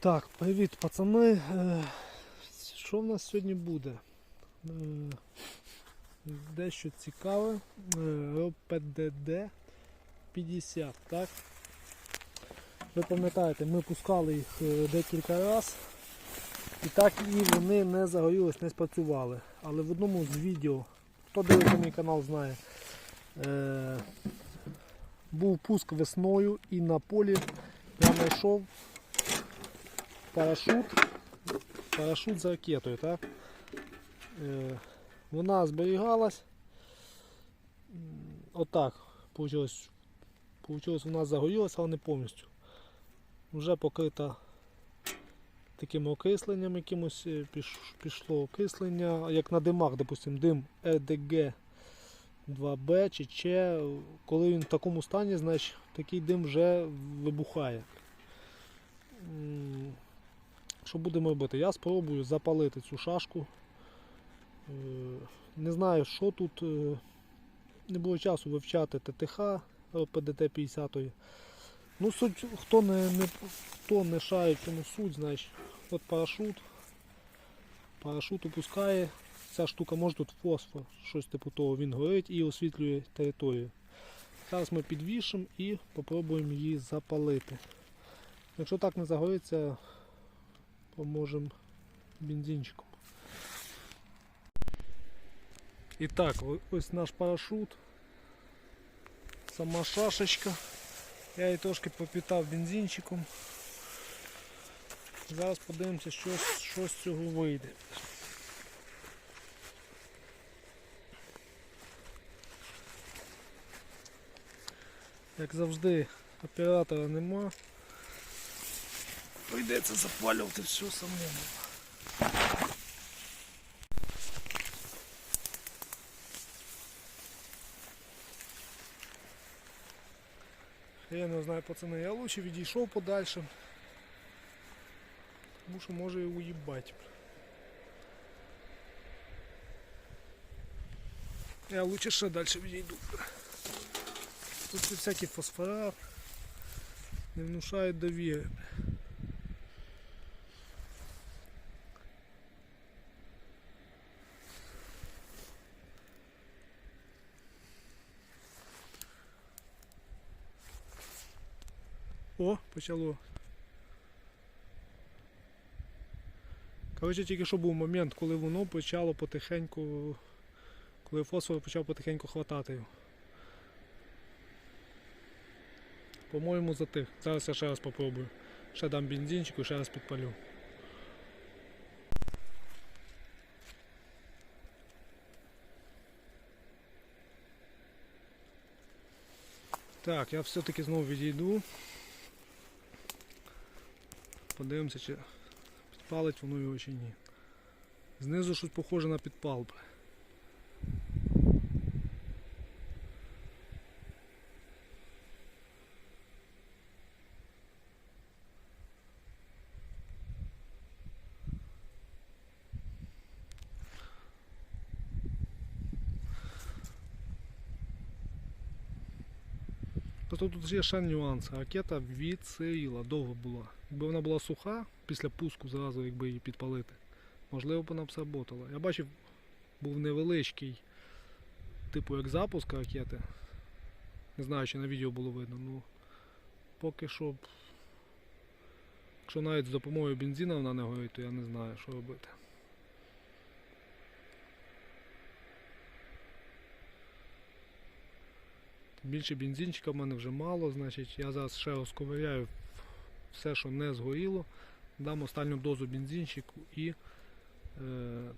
Так, привіт, пацани. Е, Що в нас сьогодні буде? Е, Дещо цікаве. Е, РОПДД 50, так? Ви пам'ятаєте, ми пускали їх е, декілька разів. І так і вони не загорілись, не спрацювали. Але в одному з відео, хто дивиться мій канал, знає, е, був пуск весною і на полі я знайшов парашут, парашут з ракетою, так? Е, вона зберігалась. Отак. Получилось, получилось загорілася, але не повністю. Вже покрита такими окисленням якимось е, пішло окислення, як на димах, допустим, дим РДГ 2Б чи Ч, коли він в такому стані, значить такий дим вже вибухає. Що будемо робити? Я спробую запалити цю шашку. Е, Не знаю, що тут. е, Не було часу вивчати ТТХ ПДТ 50. Ну, суть, хто не, не, хто не шарить в суть, значить, от парашут. Парашут опускає. Ця штука може тут фосфор, щось типу того, він горить і освітлює територію. Зараз ми підвішимо і спробуємо її запалити. Якщо так не загориться, поможемо бензинчиком. І так, ось наш парашут. Сама шашечка. Я її трошки попітав бензинчиком. Зараз подивимося, що, що з цього вийде. Як завжди, оператора нема. Прийдеться запалювати все самому. Я не знаю, пацани, я лучше відійшов подальше. Тому що може і уїбать. Я лучше ще далі відійду. Тут ці всякі фосфора не внушають довіри. О, почало. Коротше, тільки що був момент, коли воно почало потихеньку, коли фосфор почав потихеньку хватати. По-моєму, затих. Зараз я ще раз попробую. Ще дам бензинчику, ще раз підпалю. Так, я все-таки знову відійду. Подивимося, чи підпалить воно його чи ні. Знизу щось похоже на підпал. Тобто тут є ще нюанс. Ракета відсиріла, довго була. Якби вона була суха, після пуску зразу якби її підпалити, можливо б вона б сработала. Я бачив, був невеличкий, типу як запуск ракети. Не знаю, чи на відео було видно, ну поки що. Якщо навіть з допомогою бензина вона не горить, то я не знаю, що робити. Більше бензинчика в мене вже мало, значить я зараз ще розковиряю все, що не згоріло, дам останню дозу бензинчику і е,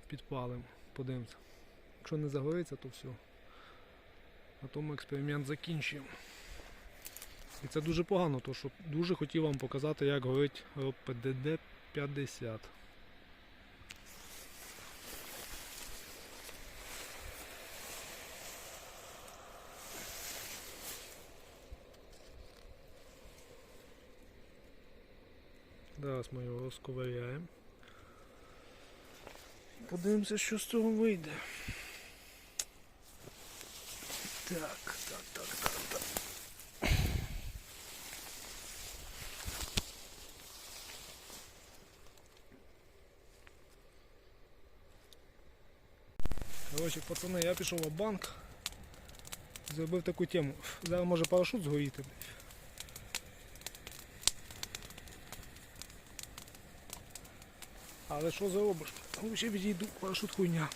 підпалимо. Подивимося. Якщо не загориться, то все. На тому експеримент закінчуємо. І це дуже погано, тому що дуже хотів вам показати, як горить ПДД 50. Зараз ми його розковиряємо. Подивимося, що з цього вийде. Так, так, так, так, так. Коротше, пацани, я пішов в банк, зробив таку тему. Зараз може парашут згоріти. Але що за образ? Лучше відійду, парашут хуйня.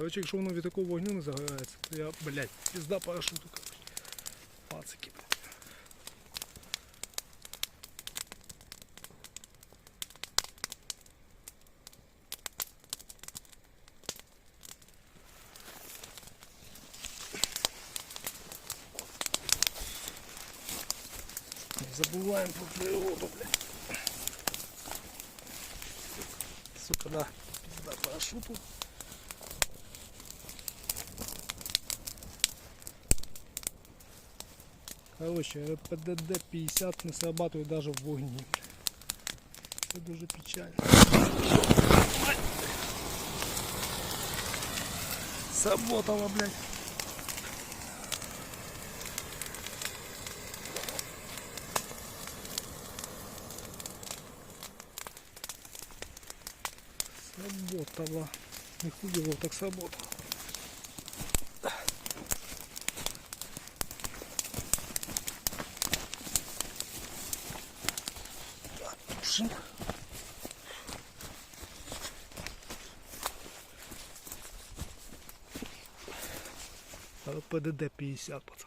Коротше, якщо воно від такого вогню не загорається, то я, блядь, пізда парашуту, коротше. Пацики, блядь. Забуваємо про природу, блядь. Сука, да, пизда парашуту. Короче, РПДД 50 не срабатывает даже в вогні. Це дуже печально. Сработало, блядь. Сработало. Не хуево так сработало. Тушим. ПДД 50, пацаны.